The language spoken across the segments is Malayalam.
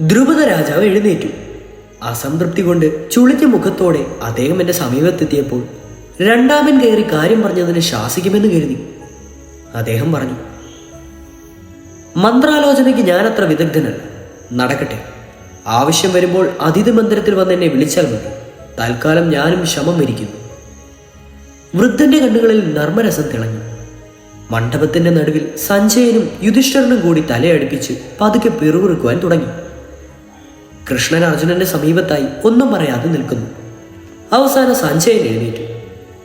ധ്രുപദ രാജാവ് എഴുന്നേറ്റു. അസംതൃപ്തി കൊണ്ട് ചുളിഞ്ഞ മുഖത്തോടെ അദ്ദേഹം എന്റെ സമീപത്തെത്തിയപ്പോൾ രണ്ടാമൻ കയറി കാര്യം പറഞ്ഞതിന് ശാസിക്കുമെന്ന് കരുതി. അദ്ദേഹം പറഞ്ഞു മന്ത്രാലോചനയ്ക്ക് ഞാനത്ര വിദഗ്ധനല്ല. നടക്കട്ടെ. ആവശ്യം വരുമ്പോൾ അതിഥി മന്ദിരത്തിൽ വന്ന് എന്നെ വിളിച്ചാൽ മതി. തൽക്കാലം ഞാനും ശമം വരിക്കുന്നു വൃദ്ധന്റെ കണ്ണുകളിൽ നർമ്മരസം തിളങ്ങി. മണ്ഡപത്തിന്റെ നടുവിൽ സഞ്ജയനും യുധിഷ്ഠരനും കൂടി തലയടുപ്പിച്ച് പതുക്കെ പിറുപിറുക്കുവാൻ തുടങ്ങി. കൃഷ്ണൻ അർജുനന്റെ സമീപത്തായി ഒന്നും പറയാതെ നിൽക്കുന്നു. അവസാനം സഞ്ജയൻ എഴുന്നേറ്റു.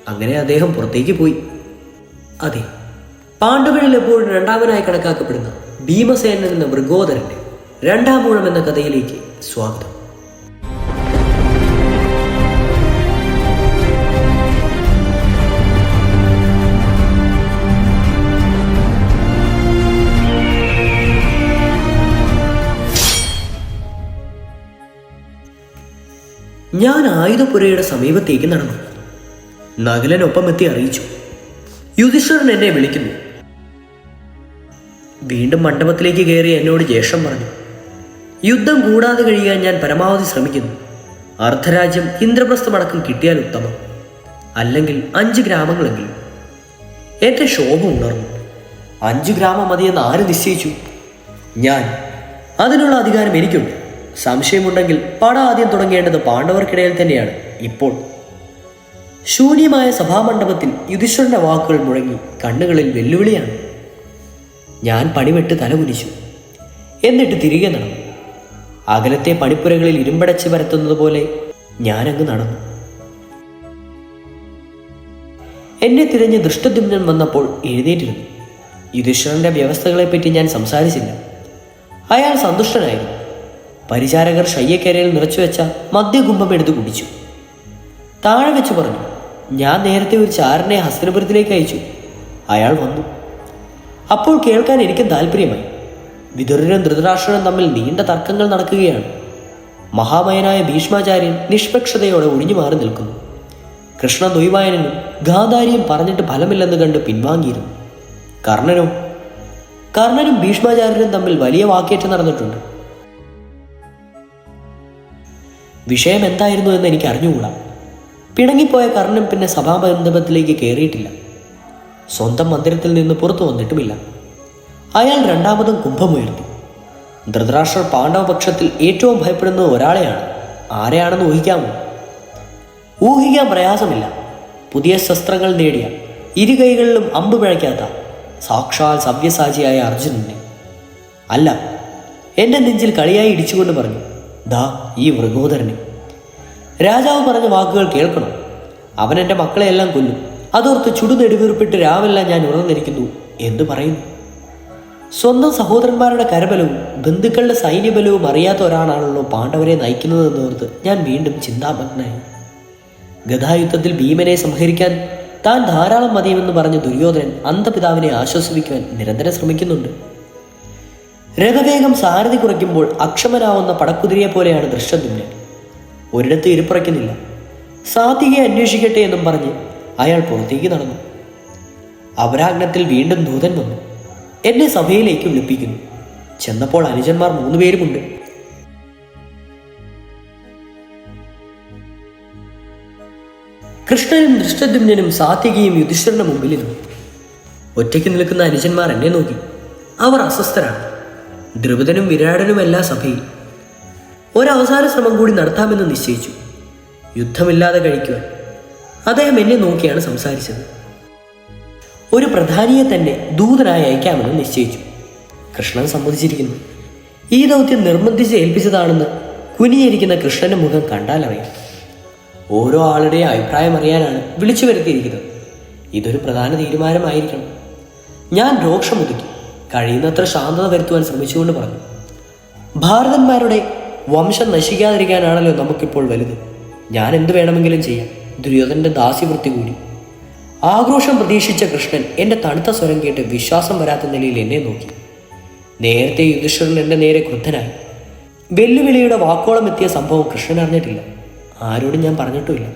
അങ്ങനെ അദ്ദേഹം പുറത്തേക്ക് പോയി. അതെ പാണ്ഡവരിൽ എപ്പോഴും രണ്ടാമനായി കണക്കാക്കപ്പെടുന്ന ഭീമസേനൻ എന്ന മൃഗോദരന്റെ രണ്ടാം ഊഴം എന്ന കഥയിലേക്ക് സ്വാഗതം. ഞാൻ ആയുധപുരയുടെ സമീപത്തേക്ക് നടന്നു. നകുലനൊപ്പം എത്തി അറിയിച്ചു. യുധിഷ്ഠിരൻ എന്നെ വിളിക്കുന്നു. വീണ്ടും മണ്ഡപത്തിലേക്ക് കയറി എന്നോട് ജേഷം പറഞ്ഞു. യുദ്ധം കൂടാതെ കഴിയാൻ ഞാൻ പരമാവധി ശ്രമിക്കുന്നു. അർദ്ധരാജ്യം ഇന്ദ്രപ്രസ്ഥമടക്കം കിട്ടിയാൽ ഉത്തമം. അല്ലെങ്കിൽ അഞ്ച് ഗ്രാമങ്ങളെങ്കിലും. എന്റെ ശോഭ ഉണർന്നു. അഞ്ച് ഗ്രാമം മതിയെന്ന് ആര് നിശ്ചയിച്ചു? ഞാൻ. അതിനുള്ള അധികാരം എനിക്കുണ്ട്. സംശയമുണ്ടെങ്കിൽ പട ആദ്യം തുടങ്ങേണ്ടത് പാണ്ഡവർക്കിടയിൽ തന്നെയാണ്. ഇപ്പോൾ ശൂന്യമായ സഭാമണ്ഡപത്തിൽ യുധിഷ്ഠരന്റെ വാക്കുകൾ മുഴങ്ങി കണ്ണുകളിൽ വെല്ലുവിളിയാണ്. ഞാൻ പണിവെട്ട് തലകുനിച്ചു എന്നിട്ട് തിരികെ നടന്നു. അകലത്തെ പണിപ്പുരകളിൽ ഇരുമ്പടച്ച് പരത്തുന്നത് പോലെ ഞാനങ്ങ് നടന്നു. എന്നെ തിരഞ്ഞ് ദൃഷ്ടദ്യുമ്നൻ വന്നപ്പോൾ എഴുന്നേറ്റിരുന്നു. യുധിഷ്ഠരന്റെ വ്യവസ്ഥകളെപ്പറ്റി ഞാൻ സംസാരിച്ചില്ല. അയാൾ സന്തുഷ്ടനായിരുന്നു. പരിചാരകർ ശയ്യക്കരയിൽ നിറച്ചുവെച്ച മദ്യകുംഭം എടുത്തു കുടിച്ചു. താഴെ വെച്ച് പറഞ്ഞു ഞാൻ നേരത്തെ ഒരു ചാരനെ ഹസ്തനപുരത്തിലേക്ക് അയച്ചു. അയാൾ വന്നു. അപ്പോൾ കേൾക്കാൻ എനിക്ക് താല്പര്യമായി വിതുരനും ധൃതരാഷ്ട്രനും തമ്മിൽ നീണ്ട തർക്കങ്ങൾ നടക്കുകയാണ്. മഹാമയനായ ഭീഷ്മാചാര്യൻ നിഷ്പക്ഷതയോടെ ഒഴിഞ്ഞു മാറി നിൽക്കുന്നു. കൃഷ്ണ ദ്വൈവായനും ഗാന്ധാരിയും പറഞ്ഞിട്ട് ഫലമില്ലെന്ന് കണ്ട് പിൻവാങ്ങിയിരുന്നു. കർണനോ കർണനും ഭീഷ്മാചാര്യനും തമ്മിൽ വലിയ വാക്കേറ്റം നടന്നിട്ടുണ്ട്. വിഷയം എന്തായിരുന്നു എന്ന് എനിക്ക് അറിഞ്ഞുകൂടാ. പിണങ്ങിപ്പോയ കർണൻ പിന്നെ സഭാമണ്ഡപത്തിലേക്ക് കയറിയിട്ടില്ല സ്വന്തം മന്ദിരത്തിൽ നിന്ന് പുറത്തു വന്നിട്ടുമില്ല. അയാൾ രണ്ടാമതും കുംഭമുയർത്തി. ധൃതരാഷ്ട്രർ പാണ്ഡവപക്ഷത്തിൽ ഏറ്റവും ഭയപ്പെടുന്നത് ഒരാളെയാണ്. ആരെയാണെന്ന് ഊഹിക്കാമോ? ഊഹിക്കാൻ പ്രയാസമില്ല. പുതിയ ശസ്ത്രങ്ങൾ നേടിയ ഇരു കൈകളിലും അമ്പ് പിഴയ്ക്കാത്ത സാക്ഷാൽ സവ്യസാചിയായ അർജുനനെ. അല്ല എന്റെ നെഞ്ചിൽ കളിയായി ഇടിച്ചുകൊണ്ട് പറഞ്ഞു ദാ ഈ മൃഗോദരന്. രാജാവ് പറഞ്ഞ വാക്കുകൾ കേൾക്കണം. അവൻ എന്റെ മക്കളെയെല്ലാം കൊല്ലും. അതോർത്ത് ചുടുനെടുവീർപ്പിട്ട് രാവെല്ലാം ഞാൻ ഉണർന്നിരിക്കുന്നു എന്ന് പറയുന്നു. സ്വന്തം സഹോദരന്മാരുടെ കരബലവും ബന്ധുക്കളുടെ സൈന്യബലവും അറിയാത്ത ഒരാളാണല്ലോ പാണ്ഡവരെ നയിക്കുന്നതെന്നോർത്ത് ഞാൻ വീണ്ടും ചിന്താമഗ്നായി. ഗതായുദ്ധത്തിൽ ഭീമനെ സംഹരിക്കാൻ താൻ ധാരാളം മതിയുമെന്ന് പറഞ്ഞ ദുര്യോധനൻ അന്ധപിതാവിനെ ആശ്വസിപ്പിക്കുവാൻ നിരന്തരം ശ്രമിക്കുന്നുണ്ട്. രഥവേഗം സാരഥി കുറയ്ക്കുമ്പോൾ അക്ഷമരാവുന്ന പടക്കുതിരയെ പോലെയാണ് ദൃഷ്ടദ്യുമ്നൻ ഒരിടത്ത് ഇരുപ്പുറയ്ക്കുന്നില്ല സാത്വികയെ അന്വേഷിക്കട്ടെ എന്നും പറഞ്ഞ് അയാൾ പുറത്തേക്ക് നടന്നു. അപരാഗ്നത്തിൽ വീണ്ടും ദൂതൻ വന്നു. എന്നെ സഭയിലേക്ക് വിളിപ്പിക്കുന്നു. ചെന്നപ്പോൾ അനുജന്മാർ മൂന്നുപേരുമുണ്ട് കൃഷ്ണനും ദൃഷ്ടദ്യുമ്നും സാത്വികയും യുധിഷ്ഠിരന്റെ മുമ്പിലിരുന്നു ഒറ്റയ്ക്ക് നിൽക്കുന്ന അനുജന്മാർ എന്നെ നോക്കി. അവർ അസ്വസ്ഥരാണ്. ദ്രുപദനും വിരാടനുമല്ല സഭയിൽ ഒരവസാന ശ്രമം കൂടി നടത്താമെന്ന് നിശ്ചയിച്ചു. യുദ്ധമില്ലാതെ കഴിക്കുവാൻ അദ്ദേഹം എന്നെ നോക്കിയാണ് സംസാരിച്ചത്. ഒരു പ്രധാനിയെ തന്നെ ദൂതനായി അയക്കാമെന്ന് നിശ്ചയിച്ചു. കൃഷ്ണൻ സമ്മതിച്ചിരിക്കുന്നു. ഈ ദൗത്യം നിർബന്ധിച്ച് ഏൽപ്പിച്ചതാണെന്ന് കുനിയിരിക്കുന്ന കൃഷ്ണന്റെ മുഖം കണ്ടാലറിയാം ഓരോ ആളുടെയും അഭിപ്രായം അറിയാനാണ് വിളിച്ചു വരുത്തിയിരിക്കുന്നത്. ഇതൊരു പ്രധാന തീരുമാനമായിരിക്കണം. ഞാൻ രോക്ഷമൊതുക്കി കഴിയുന്നത്ര ശാന്തത വരുത്തുവാൻ ശ്രമിച്ചുകൊണ്ട് പറഞ്ഞു. ഭാരതന്മാരുടെ വംശം നശിക്കാതിരിക്കാനാണല്ലോ നമുക്കിപ്പോൾ വലുത്. ഞാൻ എന്ത് വേണമെങ്കിലും ചെയ്യാം. ദുര്യോധന്റെ ദാസ്യവൃത്തി കൂടി. ആക്രോശം പ്രതീക്ഷിച്ച കൃഷ്ണൻ എന്റെ തണുത്ത സ്വരം കേട്ട് വിശ്വാസം വരാത്ത നിലയിൽ എന്നെ നോക്കി. നേരത്തെ യുധിഷ്ഠിരൻ എന്റെ നേരെ ക്രുദ്ധനായി. വെല്ലുവിളിയുടെ വാക്കോളം എത്തിയ സംഭവം കൃഷ്ണൻ അറിഞ്ഞിട്ടില്ല. ആരോടും ഞാൻ പറഞ്ഞിട്ടുമില്ല.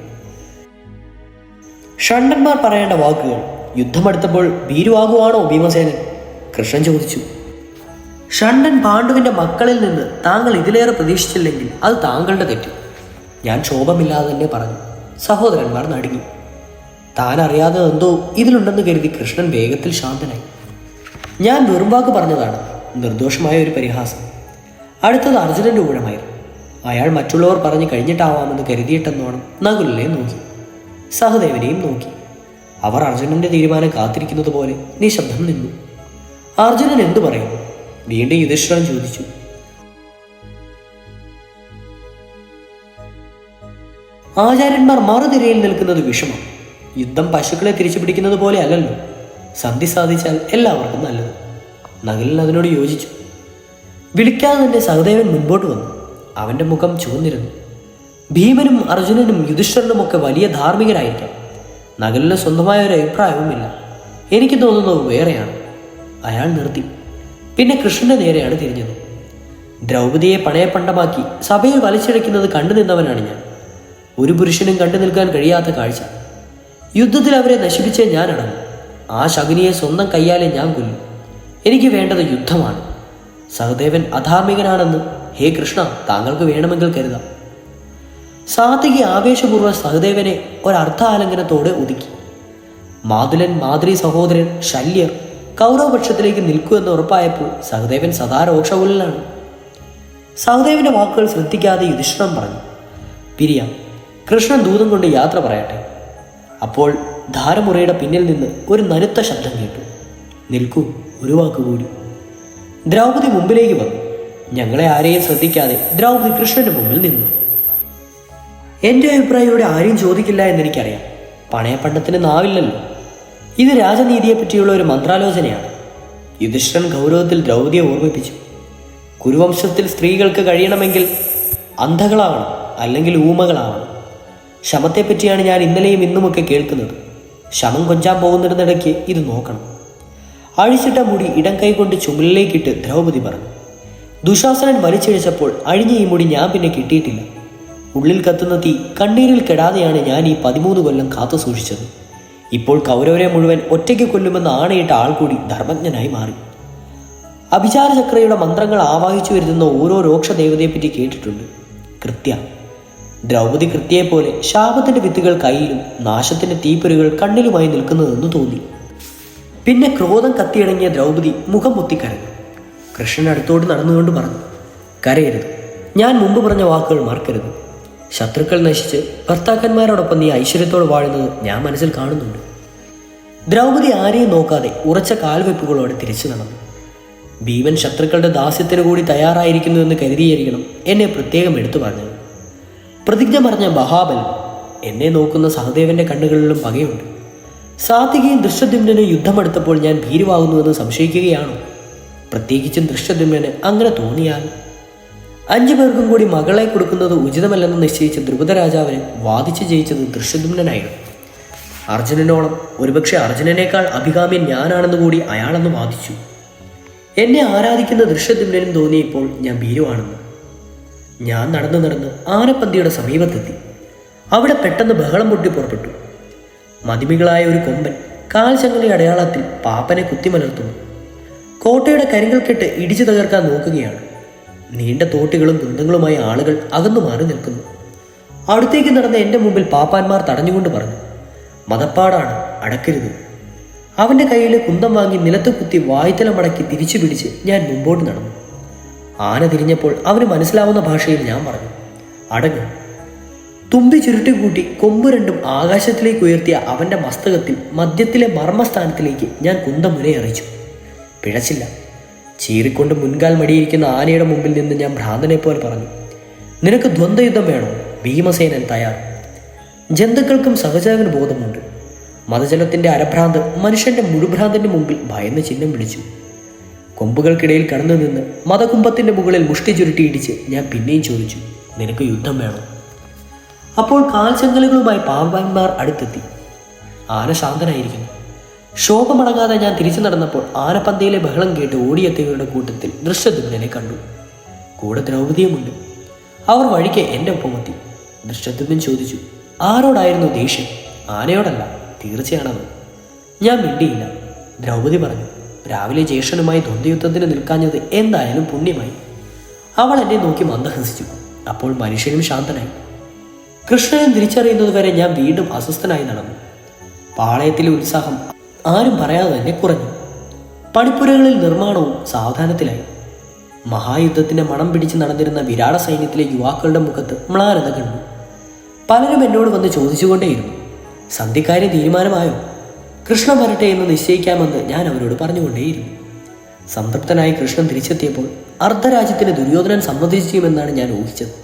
ഷണ്ടന്മാർ പറയേണ്ട വാക്കുകൾ യുദ്ധമെടുത്തപ്പോൾ ഭീരുവാകുവാണോ ഭീമസേനൻ? കൃഷ്ണൻ ചോദിച്ചു. ഷണ്ടൻ പാണ്ഡുവിന്റെ മക്കളിൽ നിന്ന് താങ്കൾ ഇതിലേറെ പ്രതീക്ഷിച്ചില്ലെങ്കിൽ അത് താങ്കളുടെ തെറ്റ്. ഞാൻ ക്ഷോഭമില്ലാതെ തന്നെ പറഞ്ഞു. സഹോദരന്മാർ നടുങ്ങി. താൻ അറിയാതെ എന്തോ ഇതിലുണ്ടെന്ന് കരുതി കൃഷ്ണൻ വേഗത്തിൽ ശാന്തനായി. ഞാൻ വെറും വാക്ക് പറഞ്ഞതാണ്. നിർദോഷമായ ഒരു പരിഹാസം. അടുത്തത് അർജുനന്റെ ഊഴമായിരുന്നു. അയാൾ മറ്റുള്ളവർ പറഞ്ഞു കഴിഞ്ഞിട്ടാവാമെന്ന് കരുതിയിട്ടെന്നോണം നകുലിനെ നോക്കി. സഹദേവനെയും നോക്കി. അവർ അർജുനന്റെ തീരുമാനം കാത്തിരിക്കുന്നത് പോലെ നിശബ്ദം നിന്നു. അർജുനൻ എന്തു പറയും? വീണ്ടും യുധിഷ്ഠിരൻ ചോദിച്ചു. ആചാര്യന്മാർ മറുതിരയിൽ നിൽക്കുന്നത് വിഷമം. യുദ്ധം പശുക്കളെ തിരിച്ചു പിടിക്കുന്നത് പോലെ അല്ലല്ലോ. സന്ധി സാധിച്ചാൽ എല്ലാവർക്കും നല്ലത്. നകലിൻ അതിനോട് യോജിച്ചു. വിളിക്കാതെ തന്നെ സഹദേവൻ മുൻപോട്ട് വന്നു. അവന്റെ മുഖം ചുവന്നിരുന്നു. ഭീമനും അർജുനനും യുധിഷ്ഠരനുമൊക്കെ വലിയ ധാർമ്മികരായിരിക്കാം. നകലിന് സ്വന്തമായ ഒരു അഭിപ്രായവുമില്ല. എനിക്ക് തോന്നുന്നത് വേറെയാണ്. അയാൾ നിർത്തി. പിന്നെ കൃഷ്ണന്റെ നേരെയാണ് തിരിഞ്ഞത്. ദ്രൗപതിയെ പണയപ്പണ്ടമാക്കി സഭയിൽ വലിച്ചിഴയ്ക്കുന്നത് കണ്ടു നിന്നവനാണ് ഞാൻ. ഒരു പുരുഷനും കണ്ടു നിൽക്കാൻ കഴിയാത്ത കാഴ്ച. യുദ്ധത്തിൽ അവരെ നശിപ്പിച്ച ഞാനാണ്. ആ ശകുനിയെ സ്വന്തം കയ്യാലെ ഞാൻ കൊല്ലും. എനിക്ക് വേണ്ടത് യുദ്ധമാണ്. സഹദേവൻ അധാർമികനാണെന്ന് ഹേ കൃഷ്ണ താങ്കൾക്ക് വേണമെങ്കിൽ കരുതാം. സാത്വികി ആവേശപൂർവം സഹദേവനെ ഒരർത്ഥാലങ്കനത്തോടെ ഒതുക്കി. മാതുലൻ മാതൃ സഹോദരൻ ശല്യർ കൗരവപക്ഷത്തിലേക്ക് നിൽക്കൂ എന്ന് ഉറപ്പായപ്പോൾ സഹദേവൻ സദാ രോക്ഷകുലനാണ് സഹദേവന്റെ വാക്കുകൾ ശ്രദ്ധിക്കാതെ യുധിഷ്ഠിരം പറഞ്ഞു പിരിയാം കൃഷ്ണൻ ദൂതം കൊണ്ട് യാത്ര പറയട്ടെ. അപ്പോൾ ധാരമുറയുടെ പിന്നിൽ നിന്ന് ഒരു നനുത്ത ശബ്ദം കേട്ടു. നിൽക്കൂ ഒരു വാക്ക് കൂടി. ദ്രൗപദി മുമ്പിലേക്ക് വന്നു. ഞങ്ങളെ ആരെയും ശ്രദ്ധിക്കാതെ ദ്രൗപദി കൃഷ്ണന്റെ മുമ്പിൽ നിന്നു. എന്റെ അഭിപ്രായം ഇവിടെ ആരും ചോദിക്കില്ല എന്നെനിക്കറിയാം. പണയപ്പണ്ടത്തിന് നാവില്ലല്ലോ. ഇത് രാജനീതിയെ പറ്റിയുള്ള ഒരു മന്ത്രാലോചനയാണ്. യുധിഷ്ഠൻ ഗൗരവത്തിൽ ദ്രൗപതിയെ ഓർമ്മിപ്പിച്ചു. കുരുവംശത്തിൽ സ്ത്രീകൾക്ക് കഴിയണമെങ്കിൽ അന്ധകളാവണം അല്ലെങ്കിൽ ഊമകളാവണം. ശമത്തെപ്പറ്റിയാണ് ഞാൻ ഇന്നലെയും ഇന്നുമൊക്കെ കേൾക്കുന്നത്. ശമം കൊഞ്ചാൻ പോകുന്നിടന്നിടയ്ക്ക് ഇത് നോക്കണം. അഴിച്ചിട്ട മുടി ഇടം കൈകൊണ്ട് ചുമലിലേക്കിട്ട് ദ്രൗപതി പറഞ്ഞു ദുശാസനൻ വലിച്ചിഴച്ചപ്പോൾ അഴിഞ്ഞ ഈ മുടി ഞാൻ പിന്നെ കിട്ടിയിട്ടില്ല. ഉള്ളിൽ കത്തുന്ന തീ കണ്ണീരിൽ കെടാതെയാണ് ഞാൻ ഈ പതിമൂന്ന് കൊല്ലം കാത്തു സൂക്ഷിച്ചത് ഇപ്പോൾ കൗരവരെ മുഴുവൻ ഒറ്റയ്ക്ക് കൊല്ലുമെന്ന് ആണയിട്ട ആൾ കൂടി ധർമ്മജ്ഞനായി മാറി. അഭിചാര ചക്രയുടെ മന്ത്രങ്ങൾ ആവാഹിച്ചു വരുത്തുന്ന ഓരോ രോക്ഷ ദേവതയെപ്പറ്റി കേട്ടിട്ടുണ്ട്. കൃത്യ. ദ്രൗപദി കൃത്യയെപ്പോലെ ശാപത്തിന്റെ വിത്തുകൾ കയ്യിലും നാശത്തിന്റെ തീപ്പൊരുകൾ കണ്ണിലുമായി നിൽക്കുന്നതെന്ന് തോന്നി. പിന്നെ ക്രോധം കത്തിയടങ്ങിയ ദ്രൗപദി മുഖം മുത്തിക്കരഞ്ഞു കൃഷ്ണൻ അടുത്തോട്ട് നടന്നുകൊണ്ട് പറഞ്ഞു കരയരുത്. ഞാൻ മുമ്പ് പറഞ്ഞ വാക്കുകൾ മറക്കരുത്. ശത്രുക്കൾ നശിച്ച് ഭർത്താക്കന്മാരോടൊപ്പം നീ ഐശ്വര്യത്തോടെ വാഴുന്നത് ഞാൻ മനസ്സിൽ കാണുന്നുണ്ട്. ദ്രൗപദി ആരെയും നോക്കാതെ ഉറച്ച കാൽവെപ്പുകളോടെ തിരിച്ചു നടന്നു. ഭീമൻ ശത്രുക്കളുടെ ദാസ്യത്തിന് കൂടി തയ്യാറായിരിക്കുന്നുവെന്ന് കരുതിയിരിക്കണം എന്നെ പ്രത്യേകം എടുത്തു പറഞ്ഞത്. പ്രതിജ്ഞ പറഞ്ഞ മഹാബൽ എന്നെ നോക്കുന്ന സഹദേവന്റെ കണ്ണുകളിലും പകയുണ്ട്. സാത്വികയും ദൃശ്യദ്യുമ്നും യുദ്ധമെടുത്തപ്പോൾ ഞാൻ ഭീരുവാകുന്നുവെന്ന് സംശയിക്കുകയാണോ? പ്രത്യേകിച്ചും ദൃശ്യദ്യുമ്നന് അങ്ങനെ തോന്നിയാൽ അഞ്ചു പേർക്കും കൂടി മകളെ കൊടുക്കുന്നത് ഉചിതമല്ലെന്ന് നിശ്ചയിച്ച ദ്രുപദരാജാവിന് വാദിച്ചു ജയിച്ചത് ദൃശ്യദുമ്നനായിരുന്നു അർജുനനോളം ഒരുപക്ഷെ അർജുനനേക്കാൾ അഭികാമ്യൻ ഞാനാണെന്ന് കൂടി അയാളെന്ന് വാദിച്ചു. എന്നെ ആരാധിക്കുന്ന ദൃശ്യദുമ്നും തോന്നിയപ്പോൾ ഞാൻ ഭീരുവാണെന്ന്. ഞാൻ നടന്നു നടന്ന് ആനപ്പന്തിയുടെ സമീപത്തെത്തി. അവിടെ പെട്ടെന്ന് ബഹളം പൊട്ടി പുറപ്പെട്ടു. മതിമികളായ ഒരു കൊമ്പൻ കാൽ ചങ്ങല അടയാളത്തിൽ പാപ്പനെ കുത്തിമലർത്തുന്നു. കോട്ടയുടെ കരിങ്കൽ കെട്ട് ഇടിച്ചു തകർക്കാൻ നോക്കുകയാണ്. നീണ്ട തോട്ടികളും കുന്തങ്ങളുമായി ആളുകൾ അകന്നു മാറി നിൽക്കുന്നു. അടുത്തേക്ക് നടന്ന എന്റെ മുമ്പിൽ പാപ്പാന്മാർ തടഞ്ഞുകൊണ്ട് പറഞ്ഞു മതപ്പാടാണ് അടക്കരുത്. അവന്റെ കയ്യിലെ കുന്തം വാങ്ങി നിലത്ത് കുത്തി വായ്ത്തല മടക്കി തിരിച്ചു പിടിച്ച് ഞാൻ മുമ്പോട്ട് നടന്നു. ആന തിരിഞ്ഞപ്പോൾ അവന് മനസ്സിലാവുന്ന ഭാഷയിൽ ഞാൻ പറഞ്ഞു അടങ്ങ്. തുമ്പി ചുരുട്ടി കൂട്ടി കൊമ്പ് രണ്ടും ആകാശത്തിലേക്ക് ഉയർത്തിയ അവന്റെ മസ്തകത്തിൽ മധ്യത്തിലെ മർമ്മസ്ഥാനത്തിലേക്ക് ഞാൻ കുന്തമുനയറിയിച്ചു പിഴച്ചില്ല. ചീറിക്കൊണ്ട് മുൻകാൽ മടിയിരിക്കുന്ന ആനയുടെ മുമ്പിൽ നിന്ന് ഞാൻ ഭ്രാന്തനെ പോലെ പറഞ്ഞു നിനക്ക് ദ്വന്ദ്വയുദ്ധം വേണോ? ഭീമസേനൻ തയ്യാർ. ജന്തുക്കൾക്കും സഹജാവിന് ബോധമുണ്ട്. മതജലത്തിന്റെ അരഭ്രാന്ത് മനുഷ്യന്റെ മുഴുഭ്രാന്തിന്റെ മുമ്പിൽ ഭയന്ന് ചിഹ്നം വിളിച്ചു കൊമ്പുകൾക്കിടയിൽ കടന്നു നിന്ന് മതകുംഭത്തിന്റെ മുകളിൽ മുഷ്ടി ചുരുട്ടിയിടിച്ച് ഞാൻ പിന്നെയും ചോദിച്ചു നിനക്ക് യുദ്ധം വേണോ? അപ്പോൾ കാൽച്ചങ്ങലുകളുമായി പാമ്പാന്മാർ അടുത്തെത്തി. ആന ശാന്തനായിരിക്കുന്നു. ശോഭമടങ്ങാതെ ഞാൻ തിരിച്ചു നടന്നപ്പോൾ ആനപ്പന്തയിലെ ബഹളം കേട്ട് ഓടിയെത്തിയവരുടെ കൂട്ടത്തിൽ ദൃശ്യദുമ്നെ കണ്ടു. കൂടെ ദ്രൗപതിയുമുണ്ട് അവർ വഴിക്ക് എന്റെ ഒപ്പമെത്തി ദൃശ്യദുമ്നൻ ചോദിച്ചു ആരോടായിരുന്നു ദേഷ്യം? ആനയോടല്ല തീർച്ചയാണത്. ഞാൻ മിണ്ടിയില്ല. ദ്രൗപതി പറഞ്ഞു രാവിലെ ജ്യേഷ്ഠനുമായി ദ്വന്ദ്യുദ്ധത്തിന് നിൽക്കാഞ്ഞത് എന്തായാലും പുണ്യമായി. അവൾ എന്നെ നോക്കി മന്ദഹസിച്ചു. അപ്പോൾ മനുഷ്യനും ശാന്തനായി. കൃഷ്ണനെ തിരിച്ചറിയുന്നതുവരെ ഞാൻ വീണ്ടും അസ്വസ്ഥനായി നടന്നു. പാളയത്തിലെ ഉത്സാഹം ആരും പറയാതെ തന്നെ കുറഞ്ഞു. പണിപ്പുരകളിൽ നിർമ്മാണവും സാവധാനത്തിലായി. മഹായുദ്ധത്തിന്റെ മണം പിടിച്ച് നടന്നിരുന്ന വിരാട സൈന്യത്തിലെ യുവാക്കളുടെ മുഖത്ത് മ്ലാനത കണ്ടു. പലരും എന്നോട് വന്ന് ചോദിച്ചുകൊണ്ടേയിരുന്നു. സന്ധിക്കാര്യം തീരുമാനമായോ? കൃഷ്ണൻ വരട്ടെ എന്ന് നിശ്ചയിക്കാമെന്ന് ഞാൻ അവരോട് പറഞ്ഞുകൊണ്ടേയിരുന്നു. സംതൃപ്തനായി കൃഷ്ണൻ തിരിച്ചെത്തിയപ്പോൾ അർദ്ധരാജ്യത്തിന് ദുര്യോധനൻ സമ്മതിച്ചുമെന്നാണ് ഞാൻ ഊഹിച്ചത്.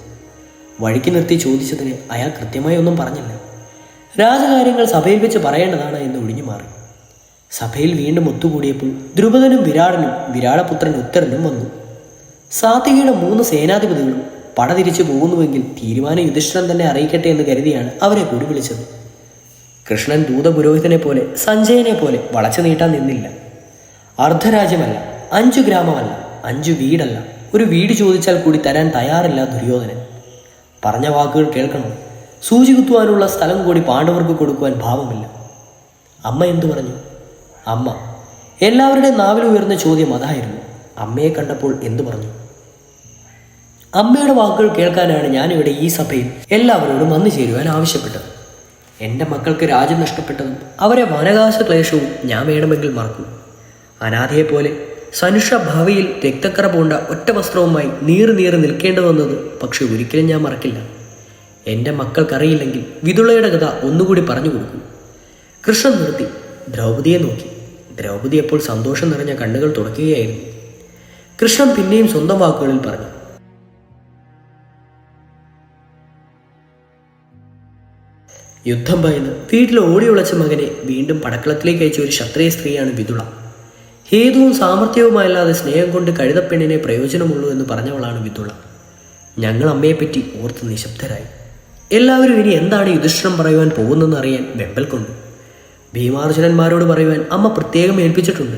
വഴിക്ക് നിർത്തി ചോദിച്ചതിന് അയാൾ കൃത്യമായി ഒന്നും പറഞ്ഞില്ല. രാജകാര്യങ്ങൾ സഭയിൽ വെച്ച് പറയേണ്ടതാണ് എന്ന് സഭയിൽ വീണ്ടും ഒത്തുകൂടിയപ്പോൾ ദ്രുപദനും വിരാടനും വിരാടപുത്രൻ ഉത്തരനും വന്നു. സാത്വികയുടെ മൂന്ന് സേനാധിപതികളും പട തിരിച്ചു പോകുന്നുവെങ്കിൽ തീരുമാനം യുധിഷ്ഠിരൻ തന്നെ അറിയിക്കട്ടെ എന്ന് കരുതിയാണ് അവരെ കൂടി വിളിച്ചത്. കൃഷ്ണൻ ദൂതപുരോഹിതനെ പോലെ സഞ്ജയനെ പോലെ വളച്ചു നീട്ടാൻ നിന്നില്ല. അർദ്ധരാജ്യമല്ല അഞ്ചു ഗ്രാമമല്ല അഞ്ചു വീടല്ല ഒരു വീട് ചോദിച്ചാൽ കൂടി തരാൻ തയ്യാറില്ല ദുര്യോധനൻ. പറഞ്ഞ വാക്കുകൾ കേൾക്കണം. സൂചി കുത്തുവാനുള്ള സ്ഥലം കൂടി പാണ്ഡവർക്ക് കൊടുക്കുവാൻ ഭാവമില്ല. അമ്മ എന്തു പറഞ്ഞു? അമ്മ. എല്ലാവരുടെയും നാവിൽ ഉയർന്ന ചോദ്യം അതായിരുന്നു. അമ്മയെ കണ്ടപ്പോൾ എന്തു പറഞ്ഞു? അമ്മയുടെ വാക്കുകൾ കേൾക്കാനാണ് ഞാനിവിടെ ഈ സഭയിൽ എല്ലാവരോടും വന്നു ചേരുവാൻ ആവശ്യപ്പെട്ടത്. എന്റെ മക്കൾക്ക് രാജ്യം നഷ്ടപ്പെട്ടതും അവരെ വനകാശ ക്ലേശവും ഞാൻ വേണമെങ്കിൽ മറക്കും. അനാഥയെപ്പോലെ സനുഷ ഭാവിയിൽ രക്തക്കറ പൂണ്ട ഒറ്റ വസ്ത്രവുമായി നീറി നീറി നിൽക്കേണ്ടി വന്നത് പക്ഷെ ഒരിക്കലും ഞാൻ മറക്കില്ല. എന്റെ മക്കൾക്കറിയില്ലെങ്കിൽ വിതുളയുടെ കഥ ഒന്നുകൂടി പറഞ്ഞു കൊടുക്കും. കൃഷ്ണൻ നിർത്തി ദ്രൗപതിയെ നോക്കി. ദ്രൗപദി അപ്പോൾ സന്തോഷം നിറഞ്ഞ കണ്ണുകൾ തുടക്കുകയായിരുന്നു കൃഷ്ണൻ പിന്നെയും സ്വന്തം വാക്കുകളിൽ പറഞ്ഞു. യുദ്ധം ഭയന്ന് വീട്ടിൽ ഓടി ഉളച്ച മകനെ വീണ്ടും പടക്കളത്തിലേക്ക് അയച്ച ഒരു ക്ഷത്രിയ സ്ത്രീയാണ് വിതുള. ഹേതുവും സാമർഥ്യവുമല്ലാതെ സ്നേഹം കൊണ്ട് കഴുതപ്പെണ്ണിനെ പ്രയോജനമുള്ളൂ എന്ന് പറഞ്ഞവളാണ് വിതുള. ഞങ്ങൾ അമ്മയെപ്പറ്റി ഓർത്ത് നിശബ്ദരായി. എല്ലാവരും ഇനി എന്താണ് യുധിഷ്ഠിരം പറയുവാൻ പോകുന്നതെന്ന് അറിയാൻ വെമ്പൽ കൊണ്ടു ഭീമാർജുനന്മാരോട് പറയുവാൻ അമ്മ പ്രത്യേകം ഏൽപ്പിച്ചിട്ടുണ്ട്.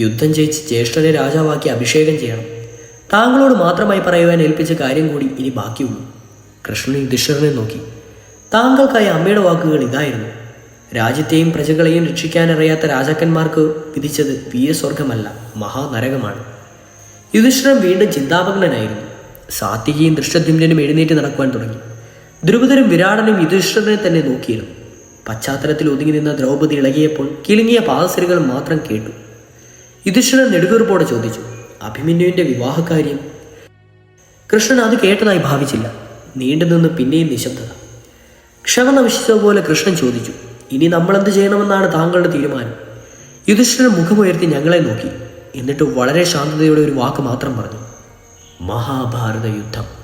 യുദ്ധം ജയിച്ച് ജ്യേഷ്ഠനെ രാജാവാക്കി അഭിഷേകം ചെയ്യണം. താങ്കളോട് മാത്രമായി പറയുവാൻ ഏൽപ്പിച്ച കാര്യം കൂടി ഇനി ബാക്കിയുള്ളൂ. കൃഷ്ണൻ യുധിഷ്ഠിരനെ നോക്കി. താങ്കൾക്കായി അമ്മയുടെ വാക്കുകൾ ഇതായിരുന്നു. രാജ്യത്തെയും പ്രജകളെയും രക്ഷിക്കാനറിയാത്ത രാജാക്കന്മാർക്ക് വിധിച്ചത് വീരസ്വർഗമല്ല മഹാനരകമാണ്. യുധിഷ്ഠിരൻ വീണ്ടും ചിന്താപഗ്നനായിരുന്നു സാത്വികയും ദൃഷ്ടദ്യുമ്നും എഴുന്നേറ്റ് നടക്കുവാൻ തുടങ്ങി. ദ്രുപദരും വിരാടനും യുധിഷ്ഠിരനെ തന്നെ നോക്കിയിരുന്നു. പശ്ചാത്തലത്തിൽ ഒതുങ്ങി നിന്ന ദ്രൗപദി ഇളകിയപ്പോൾ കിളുങ്ങിയ പാദസരികൾ മാത്രം കേട്ടു. യുധിഷ്ഠിരൻ നെടുവീർപ്പോടെ ചോദിച്ചു അഭിമന്യുവിന്റെ വിവാഹകാര്യം? കൃഷ്ണൻ അത് കേട്ടതായി ഭാവിച്ചില്ല. നീണ്ടുനിന്ന് പിന്നെയും നിശബ്ദത. ക്ഷമ നമിച്ചതുപോലെ കൃഷ്ണൻ ചോദിച്ചു ഇനി നമ്മൾ എന്ത് ചെയ്യണമെന്നാണ് താങ്കളുടെ തീരുമാനം? യുധിഷ്ഠിരൻ മുഖമുയർത്തി ഞങ്ങളെ നോക്കി എന്നിട്ട് വളരെ ശാന്തതയോടെ ഒരു വാക്ക് മാത്രം പറഞ്ഞു. മഹാഭാരത യുദ്ധം